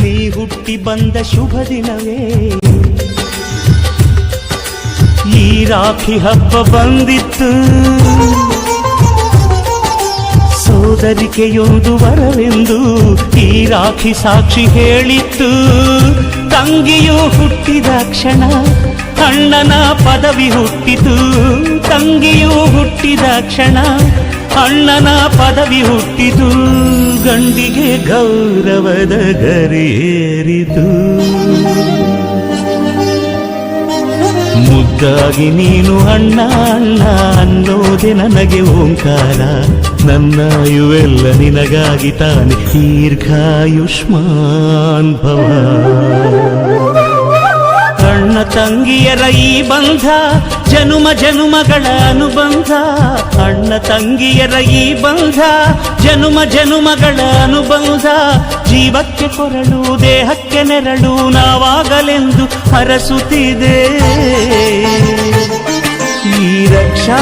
ನೀ ಹುಟ್ಟಿ ಬಂದ ಶುಭ ದಿನವೇ. ಈ ರಾಖಿ ಹಬ್ಬ ಬಂದಿತ್ತು. ಸೋದರಿಕೆಯೊಂದು ವರವೆಂದು ಈ ರಾಖಿ ಸಾಕ್ಷಿ ಹೇಳಿತ್ತು. ತಂಗಿಯು ಹುಟ್ಟಿದ ಕ್ಷಣ, ಅಣ್ಣನ ಪದವಿ ಹುಟ್ಟಿತು. ತಂಗಿಯು ಹುಟ್ಟಿದ ಕ್ಷಣ ಅಣ್ಣನ ಪದವಿ ಹುಟ್ಟಿತು, ಗಂಡಿಗೆ ಗೌರವದ ಗರಿಯೇರಿತು ಮುದ್ದಾಗಿ ನೀನು ಅಣ್ಣ ಅಣ್ಣ ಅನ್ನೋದೆ ನನಗೆ ಓಂಕಾರ. ನನ್ನ ಇವೆಲ್ಲ ನಿನಗಾಗಿ ತಾನೆ ದೀರ್ಘಾಯುಷ್ಮಾನ್ ಭವ ಅಣ್ಣ, ತಂಗಿಯರ ಈ ಬಂಧ, ಜನುಮ, ಜನುಮಗಳ ಅನುಬಂಧ. ತಂಗಿಯರ ಈ ಬಂಧ ಜನುಮ ಜನುಮಗಳ ಅನುಬಂಧ ಜೀವಕ್ಕೆ ಕೊರಳು ದೇಹಕ್ಕೆ ನೆರಳು ನಾವಾಗಲೆಂದು ಹರಸುತ್ತಿದೆ ಈ ರಕ್ಷಾ